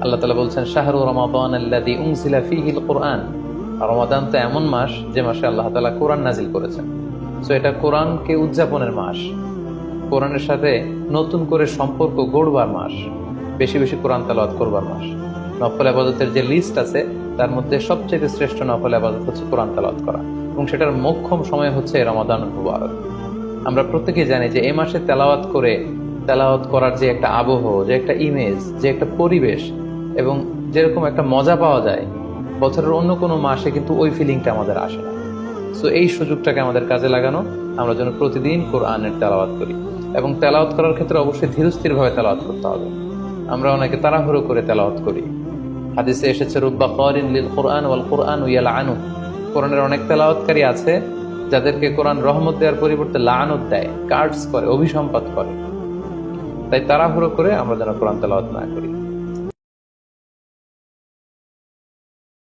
আল্লাহ তালা বলছেন, শাহরু রমাদান আল্লাদি উংসিলা ফিহিল কোরআন। রমাদান তো এমন মাস যে মাসে আল্লাহ তালা কোরআন নাজিল করেছেন। সো এটা কোরআনকে উদযাপনের মাস। কোরআনের সাথে নতুন করে সম্পর্ক গড়বার মাস। বেশি বেশি কোরআন তালাওয়াত করবার মাস। নফল আবাদতের যে লিস্ট আছে, তার মধ্যে সবচেয়ে শ্রেষ্ঠ নফল আবাদত হচ্ছে কোরআন তালাওয়াত করা। এবং সেটার মোক্ষম সময় হচ্ছে রমাদান মুবারক। আমরা প্রত্যেকেই জানি যে এই মাসে তেলাওয়াত করে, তেলাওয়াত করার যে একটা আবহ, যে একটা ইমেজ যে একটা পরিবেশ এবং যেরকম একটা মজা পাওয়া যায়, বছরের অন্য কোনো মাসে কিন্তু ওই ফিলিংটা আমাদের আসে না। সো এই সুযোগটাকে আমাদের কাজে লাগানো, আমরা যেন প্রতিদিন কোরআনের তেলাওয়াত করি। এবং তেলাওয়াত করার ক্ষেত্রে অবশ্যই ধীরস্থির ভাবে তেলাওয়াত করতে হবে। আমরা অনেকে তাড়াহুড়ো করে তেলাওয়াত করি। হাদিসে এসেছে, রুব্বা করিন লিল কোরআন ওয়াল কোরআন উইয়াল আনু কোরআনের অনেক তেলাওয়াতকারী আছে, যাদেরকে কোরআন রহমত দেওয়ার পরিবর্তে লানত দেয়, কার্ডস করে, অভিসম্পাত করে। তাই তাড়াহুড়ো করে আমরা যেন কোরআন তেলাওয়াত না করি।